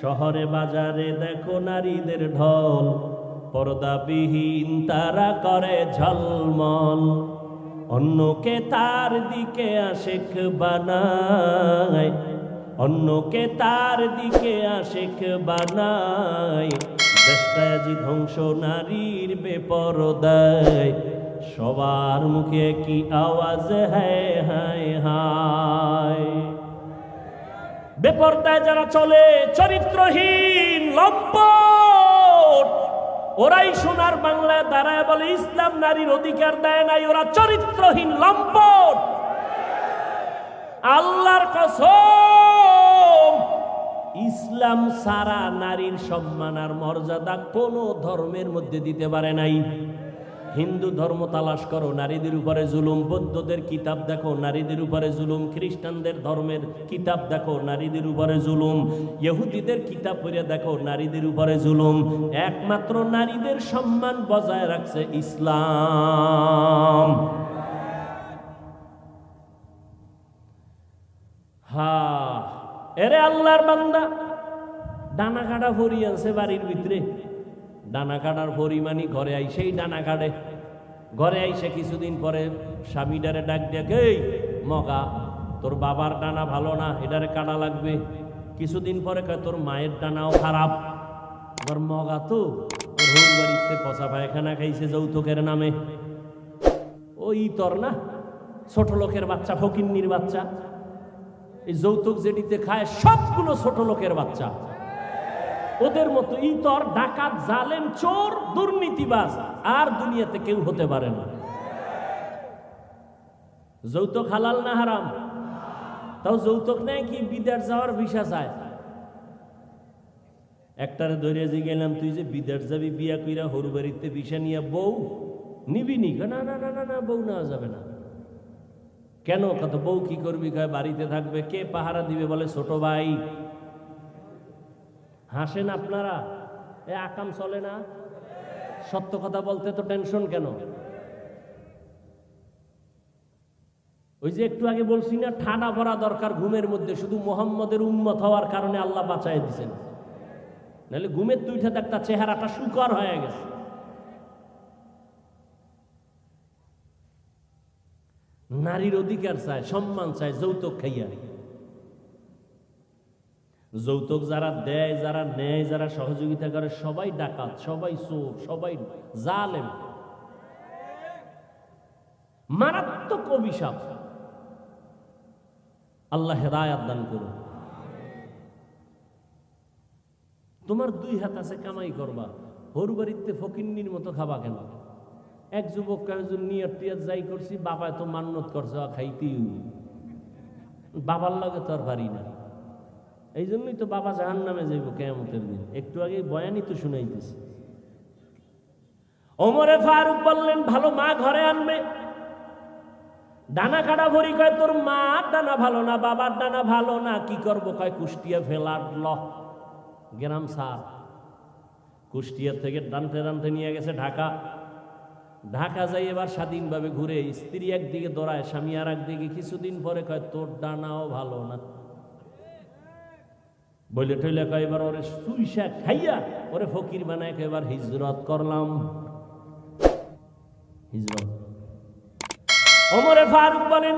শহরে বাজারে দেখো নারীদের ঢল, পর্দাবিহীন তারা করে ঝলমল। অন্যকে তার দিকে আশেক বানায়, অন্যকে তার দিকে আশেক বানায়। দেশটা ধ্বংস নারীর বেপরদায়, সবার মুখে কি আওয়াজ হ্যায় হায় হায়? বেপরদায় যারা চলে, চরিত্রহীন, লম্পট, ওরাই সোনার বাংলায় দাঁড়ায় বলে, ইসলাম নারীর অধিকার দেয় নাই, ওরা চরিত্রহীন, লম্পট। আল্লাহর কসম, ইসলাম সারা নারীর সম্মান আর মর্যাদা কোন ধর্মের মধ্যে দিতে পারে নাই। হিন্দু ধর্ম তালাশ করো, নারীদের উপরে জুলুম, বৌদ্ধদের কিতাব দেখো, নারীদের উপরে জুলুম, খ্রিস্টানদের ধর্মের কিতাব দেখো, নারীদের উপরে জুলুম, ইহুদিদের কিতাব পড়ে দেখো, নারীদের উপরে জুলুম, একমাত্র নারীদের সম্মান বজায় রাখছে ইসলাম। হা, এরে আল্লাহর বান্দা ডানা কাটা ভরি আছে বাড়ির ভিতরে। ডানা কাটার পরিমাণই ঘরে আই সেই ডানা কাটে। ঘরে আইসে কিছুদিন পরে স্বামীটারে ডাক দেখ মগা, তোর বাবার ডানা ভালো না এটারে কাটা লাগবে? কিছুদিন পরে তোর মায়ের ডানাও খারাপ। আবার মগা তো হোম বাড়িতে পচা পায়খানা খাইছে যৌতুকের নামে। ওই তোর না, ছোট লোকের বাচ্চা, ফকিন্নির বাচ্চা। এই যৌতুক যেটিতে খায়, সবগুলো ছোট লোকের বাচ্চা। ওদের মতো ইতর, ডাকাত, জালেম, চোর, দুর্নীতিবাজ আর দুনিয়াতে কেউ হতে পারে না। যৌতুক হালাল না হারাম? তাও যৌতুক নেয় কি? বিদেশ যাওয়ার ভিসা চায়। একটারে ধরে যে গেলাম তুই যে বিদেশ যাবি, বিয়া কইরা হরু বাড়িতে ভিসা নিয়ে বউ নিবি নি? না না না না না, বউ নেওয়া যাবে না। কেন? কত বউ কি করবি? বাড়িতে থাকবে। কে পাহারা দিবে? বলে, ছোট ভাই হাসেন আপনারা? এ আকাম চলে না? সত্য কথা বলতে তো টেনশন কেন? ওই যে একটু আগে বলছি না, ঠাডা ভরা দরকার ঘুমের মধ্যে, শুধু মোহাম্মদের উন্মত হওয়ার কারণে আল্লাহ বাঁচাই দিচ্ছেন নাহলে ঘুমের তুইটা একটা চেহারাটা সুকর হয়ে গেছে। নারীর অধিকার চায়, সম্মান চায়, যৌতুক খাইয়া যৌতুক যারা দেয়, যারা নেয়, যারা সহযোগিতা করে, সবাই ডাকাত, সবাই চোর, সবাই জালেম। মারাত্মক অভিশাপ। আল্লাহ হেদায়াত দান করুন। তোমার দুই হাত আছে, কামাই করবা। হরু বাড়িতে ফকিন্নির মতো খাবা কেন? এক যুবক একজন নিয়ত টিয়াত যাই করছি, বাবা তো মান্নত করছে, খাইতেই বাবার লগে তো আর না। এই জন্যই তো বাবা জাহান নামে যাইব কেমতের দিন। একটু আগে বয়ানই তো শুনাইতেছি। ওমরে ফারুক বললেন, ভালো মা ঘরে আনবে। ডানা কাটা ভরি কয়, তোর মা ডানা ভালো না, বাবার ডানা ভালো না, কি করব? কয়, কুষ্টিয়া ফেলার ল গ্রাম সার। কুষ্টিয়া থেকে ডানতে ডানতে নিয়ে গেছে ঢাকা। ঢাকা যাই এবার স্বাধীনভাবে ঘুরে, স্ত্রী একদিকে দৌড়ায়, স্বামী আর একদিকে কিছুদিন পরে কয়, তোর ডানাও ভালো না। বলে টইলে এবার ওরে সুইসা খাইয়া ওরে ফকির বানায় এবার হিজরত করলাম। হিজরত। ওমরে ফারুক বলেন,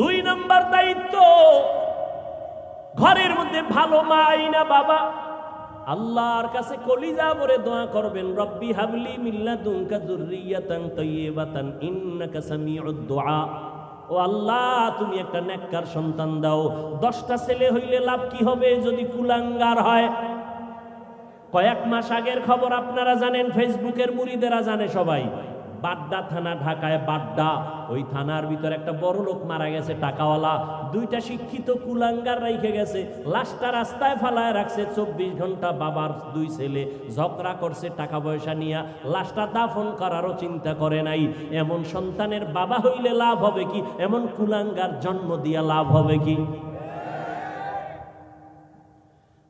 দুই নম্বর দায়িত্ব, ঘরের মধ্যে ভালো মা আইনা বাবা। আল্লাহর কাছে কলিজা ভরে দোয়া করবেন, রব্বি হাবলি মিল্লা দুনকা যুররিয়াতান তাইয়্যিবাতান ইন্নাকা সামিউদ দুআ ও আল্লাহ, তুমি একটা নেককার সন্তান দাও। দশটা ছেলে হইলে লাভ কি হবে যদি কুলাঙ্গার হয়? কয়েক মাস আগের খবর আপনারা জানেন, ফেসবুকের মুড়িদেরা জানে সবাই। বাড্ডা থানা, ঢাকায় বাড্ডা। ওই থানার ভিতর একটা বড় লোক মারা গেছে, টাকাওয়ালা। দুইটা শিক্ষিত কুলাঙ্গার রেখে গেছে। লাশটা রাস্তায় ফালায় রাখছে। চব্বিশ ঘণ্টা বাবার দুই ছেলে ঝগড়া করছে টাকা পয়সা নিয়ে। লাশটা দাফন করারও চিন্তা করে নাই। এমন সন্তানের বাবা হইলে লাভ হবে কি? এমন কুলাঙ্গার জন্ম দিয়া লাভ হবে কি?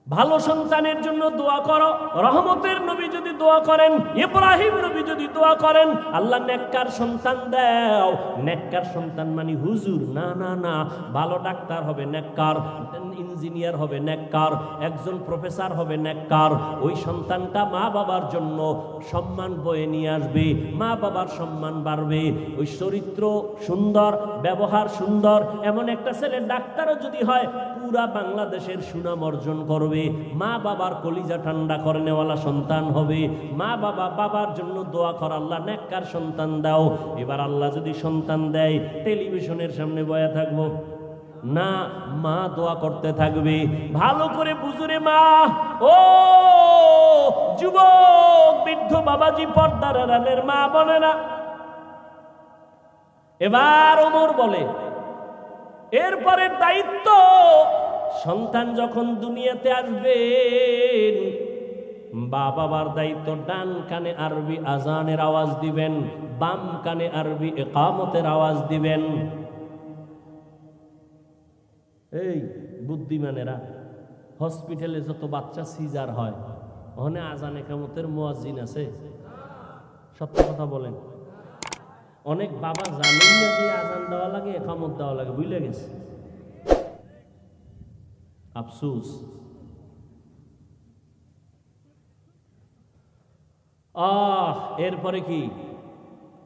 ভালো সন্তানের জন্য দোয়া করো। রহমতের নবী যদি দোয়া করেন, ইব্রাহিম নবী যদি দোয়া করেন, আল্লাহ নেককার সন্তান দাও। নেককার সন্তান মানে হুজুর, না না না, ভালো ডাক্তার হবে নেককার, ইঞ্জিনিয়ার হবে নেককার, একজন প্রফেসর হবে নেককার। ওই সন্তানটা মা বাবার জন্য সম্মান বয়ে নিয়ে আসবে, মা বাবার সম্মান বাড়বে। ওই চরিত্র সুন্দর, ব্যবহার সুন্দর, এমন একটা ছেলে ডাক্তারও যদি হয়, পুরা বাংলাদেশের সুনাম অর্জন করবে। মা বাবার কলিজা ঠান্ডা করে নেওয়ালা সন্তান হবে, মা বাবা, বাবার জন্য দোয়া কর, আল্লাহ নেককার সন্তান দাও। এবার আল্লাহ যদি সন্তান দেয়, টেলিভিশনের সামনে বয়া থাকব। না, মা দোয়া করতে থাকবে। ভালো করে বুঝুরে মা। ও, যুবক, বৃদ্ধ বাবাজি পর্দার রানের মা বলে না। এবার ওমর বলে, এরপরের দায়িত্ব সন্তান যখন দুনিয়াতে আসবেন বাবার দায়িত্ব ডান কানে আরবি আজানের আওয়াজ দিবেন, বাম কানে আরবি একামতের আওয়াজ দিবেন। এই বুদ্ধিমানেরা, হসপিটালে যত বাচ্চা সিজার হয়, ওখানে আজান একামতের মোয়াজিন আছে। সত্য কথা বলেন। অনেক বাবা জানেন না যে আজান দেওয়া লাগে, একামত দেওয়া লাগে বুঝলে গেছে। আফসুস আহ, এরপরে কি?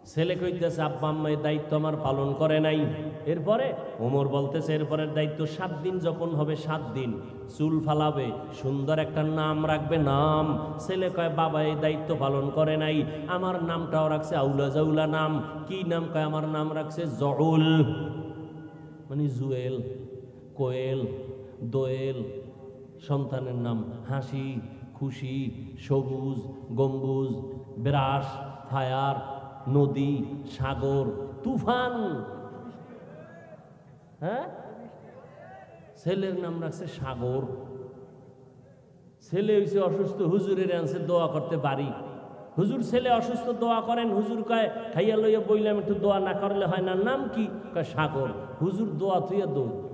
ছেলে কইতেছে, আব্বা আম্মা এই দায়িত্ব আমার পালন করে নাই। এরপরে? ওমর বলতেছে, এরপরের দায়িত্ব সাত দিন, যখন হবে সাত দিন। চুল ফালাবে, সুন্দর একটা নাম রাখবে, নাম। ছেলে কয়, বাবা, এই দায়িত্ব পালন করে নাই। আমার নামটাও রাখছে আউলা জাউলা নাম। কি নাম কয়, আমার নাম রাখছে জউল। মানে জুয়েল, কোয়েল। দোয়েল, সন্তানের নাম হাসি, খুশি, সবুজ, গম্বুজ বিরাস ফায়ার, নদী, সাগর, তুফান। হ্যাঁ? ছেলের নাম রাখছে সাগর। ছেলে হয়েছে অসুস্থ, হুজুরের আনছে দোয়া করতে পারি হুজুর ছেলে অসুস্থ, দোয়া করেন, হুজুর কয়, খাইয়া লইয়া বইলাম, একটু দোয়া না করলে হয় না। নাম কি? কয়, সাগর। হুজুর দোয়া থুইয়া দৌড়।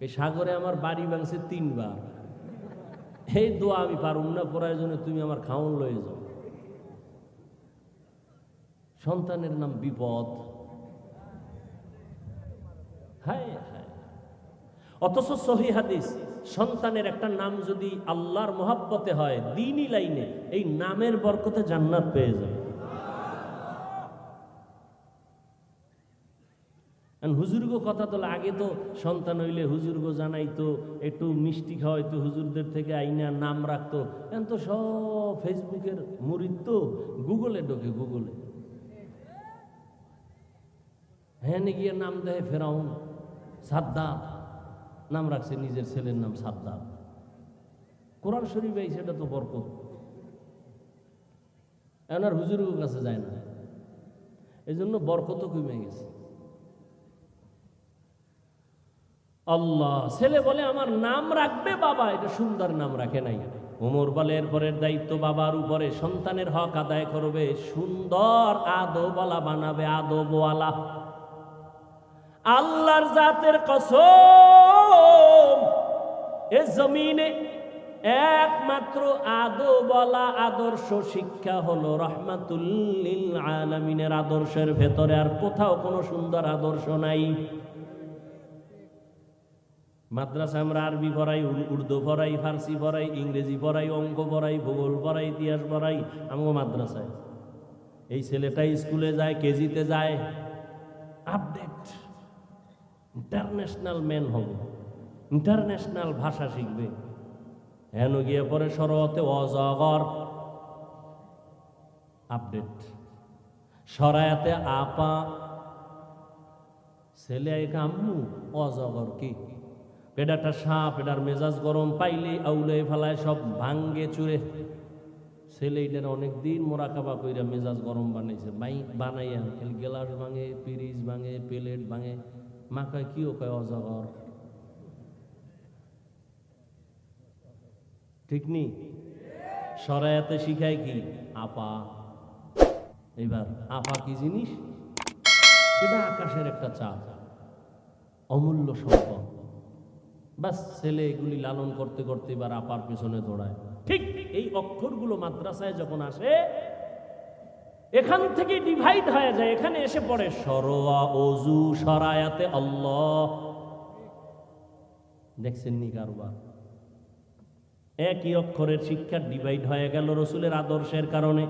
এই সাগরে আমার বাড়ি ভাঙছে তিনবার। এই দোয়া আমি পারুম না, পড়ার জন্য তুমি আমার খাওন লয়ে যাও। সন্তানের নাম বিপদ। হায়। অথচ সহি হাদিস, সন্তানের একটা নাম যদি আল্লাহর মহাব্বতে হয়, দিনই লাইনে, এই নামের বরকতে জান্নাত পেয়ে যাবে। আর হুজুরগো কথা তো আগে তো সন্তান হইলে হুজুরগো জানাইতো, একটু মিষ্টি খাওয়াইতো, হুজুরদের থেকে আইনা নাম রাখতো। এখন তো সব ফেসবুকের মুরিদ তো, গুগলে ঢোকে, গুগলে। হ্যাঁ গিয়ে নাম দেয় ফেরাউন সাদ্দাত নাম রাখছে নিজের ছেলের নাম সাদ্দাত কোরআন শরীফ এই সেটা তো বরকত। এখন আর কাছে যায় না। এই জন্য বরকতও কমে গেছে। আল্লাহ। ছেলে বলে, আমার নাম রাখবে বাবা, এটা সুন্দর নাম রাখে নাই। ওমর বলে, এরপরের দায়িত্ব বাবার উপরে, সন্তানের হক আদায় করবে, সুন্দর আদবওয়ালা বানাবে, আদবওয়ালা। আল্লাহর জাতের কসম, এ জমিনে একমাত্র আদবওয়ালা আদর্শ শিক্ষা হলো রহমাতুল্লিল আলামিনের আদর্শের ভেতরে, আর কোথাও কোনো সুন্দর আদর্শ নাই। মাদ্রাসা আমরা আরবি পড়াই উর- উর্দু পড়াই, ফার্সি পড়াই, ইংরেজি পড়াই, অঙ্ক পড়াই, ভূগোল পড়াই, ইতিহাস পড়াই, আমগো মাদ্রাসায়। এই ছেলেটা স্কুলে যায়, কেজিতে যায়। আপডেট ইন্টারন্যাশনাল ম্যান হবে। ইন্টারন্যাশনাল ভাষা শিখবে। হেন গিয়ে পরে সরতে অজগর। আপডেট সরায়াতে আপা। ছেলে আম্মু, অজগর কি? পেডাটা সাপ এটার মেজাজ গরম, পাইলে আউলে ফেলায় সব ভাঙ্গে চুরে। ছেলে এটার অনেকদিন মোরাকাবা কইরা মেজাজ গরম বানাইছে। বাই বানাইয়া খালি গেলাস ভাঙে পিরিজ ভাঙে, প্লেট ভাঙে। মা কয় কিও কয়, অজগর? ঠিক নি? সরায়াতে শিখায় কি? আপা। এবার আপা কি জিনিস? এটা আকাশের একটা চাপ অমূল্য সম্পদ। বাস ছেলে এগুলি লালন করতে করতে এবার আপার পেছনে দৌড়ায়। ঠিক এই অক্ষরগুলো মাদ্রাসায় যখন আসে, এখান থেকে ডিভাইড হয়ে যায়, এখানে এসে পড়ে, সরোয়া অজু সরায়াতে আল্লাহ। দেখছেন নি কারবার? একই অক্ষরের শিক্ষা ডিভাইড হয়ে গেল রসুলের আদর্শের কারণে।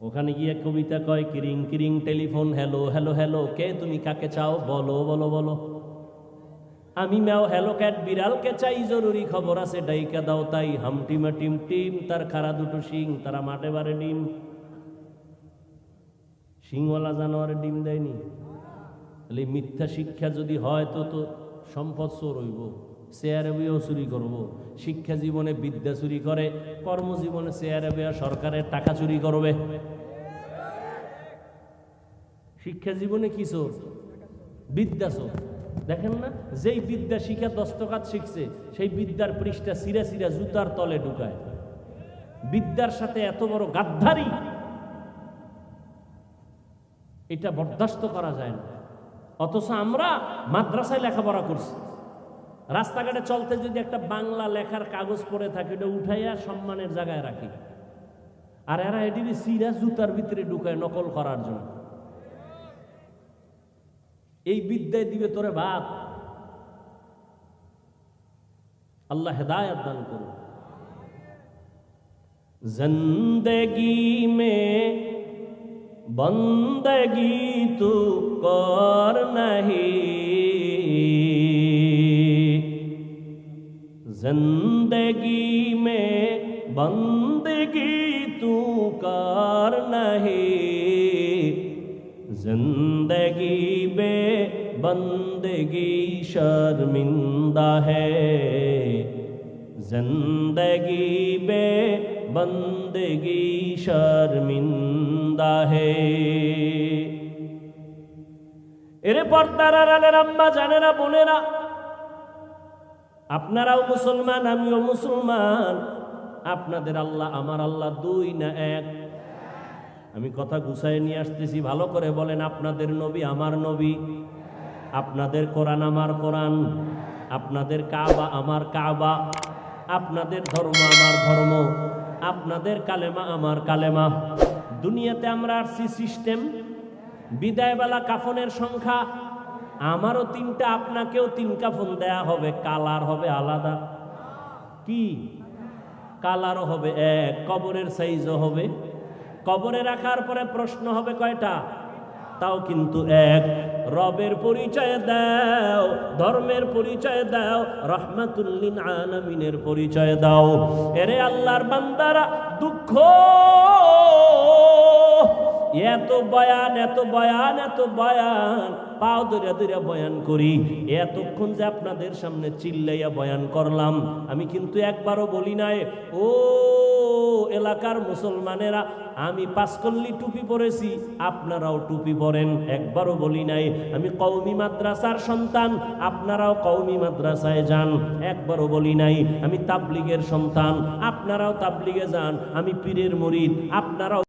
ওখানে গিয়ে কবিতা কয়, কিরিং কিরিং, টেলিফোন, হ্যালো হ্যালো হ্যালো, কে তুমি, কাকে চাও? বলো বলো বলো। আমি ম্যাও হ্যালো ক্যাট বিড়ালকে চাই, জরুরি খবর আছে, ডাইকা দাও তাই। হামটিমা টিম টিম তার খারা দুটো শিং, তারা মাঠে বারে ডিম। শিংওয়ালা জানোয়ারে ডিম দেয়নি। তাহলে মিথ্যা শিক্ষা যদি হয় তো তো সম্পদ চোর হইব চেয়ারে বইও চুরি করব। শিক্ষা জীবনে বিদ্যা চুরি করে, কর্মজীবনে চেয়ারে বইয়া সরকারের টাকা চুরি করবে। শিক্ষা জীবনে কি চোর? বিদ্যা চোর। দেখেন না? যেই বিদ্যা শিখা দস্তকাত শিখছে, সেই বিদ্যার পৃষ্ঠা সিরা সিরা জুতার তলে ঢুকায়। বিদ্যার সাথে এত বড় গাদ্ধারি এটা বরদাস্ত করা যায় না। অথচ আমরা মাদ্রাসায় লেখাপড়া করছি। রাস্তাঘাটে চলতে যদি একটা বাংলা লেখার কাগজ পড়ে থাকে, ওটা উঠাইয়া সম্মানের জায়গায় রাখি। আর এরা এটি সিরা জুতার ভিতরে ঢুকায় নকল করার জন্য। এই বিদ্যায় দিবে তোরে বাপ আল্লাহ হেদায়ত দান করুন जिंदगी में बंदगी तू कर नहीं जिंदगी में बंदगी तू कर नहीं जिंदगी بندگی شرمندہ ہے زندگی بے بندگی شرمندہ ہے এরে পর্দার আড়ালের আম্মা জানে না বলে না আপনারাও মুসলমান আমিও মুসলমান আপনাদের আল্লাহ আমার আল্লাহ দুই না এক আমি কথা গুছায় নিয়ে আসতেছি, ভালো করে বলেন, আপনাদের নবী, আমার নবী। আপনাদের কোরআন আমার কোরআন, আপনাদের কাবা আমার কাবা, আপনাদের ধর্ম আমার ধর্ম, আপনাদের কালেমা আমার কালেমা। দুনিয়াতে আমরা আসছি সিস্টেম, বিদায়বেলা কাফনের সংখ্যা, আমারও তিনটা, আপনাকেও তিন কাফন দেয়া হবে, কালার হবে আলাদা। কি? কালারও হবে এক, কবরের সাইজও হবে। কবরে রাখার পরে প্রশ্ন হবে কয়টা? তাও কিন্তু এক। রবের পরিচয় দাও, ধর্মের পরিচয় দাও রহমাতুল্লিন আলামিনের পরিচয় দাও। এরে আল্লাহর বান্দারা, দুঃখ! এত বয়ান এত বয়ান এত বয়ান। পাও ধরে ধরে বয়ান করি। এতক্ষণ যে আপনাদের সামনে চিল্লাইয়া বয়ান করলাম, আমি কিন্তু একবারও বলি নাই, ও এলাকার মুসলমানেরা, আমি পাঁচকল্লি টুপি পরেছি, আপনারাও টুপি পরেন। একবারও বলি নাই, আমি কৌমি মাদ্রাসার সন্তান, আপনারাও কৌমি মাদ্রাসায় যান। একবারও বলি নাই, আমি তাবলিগের সন্তান, আপনারাও তাবলিগে যান। আমি পীরের মরিদ, আপনারাও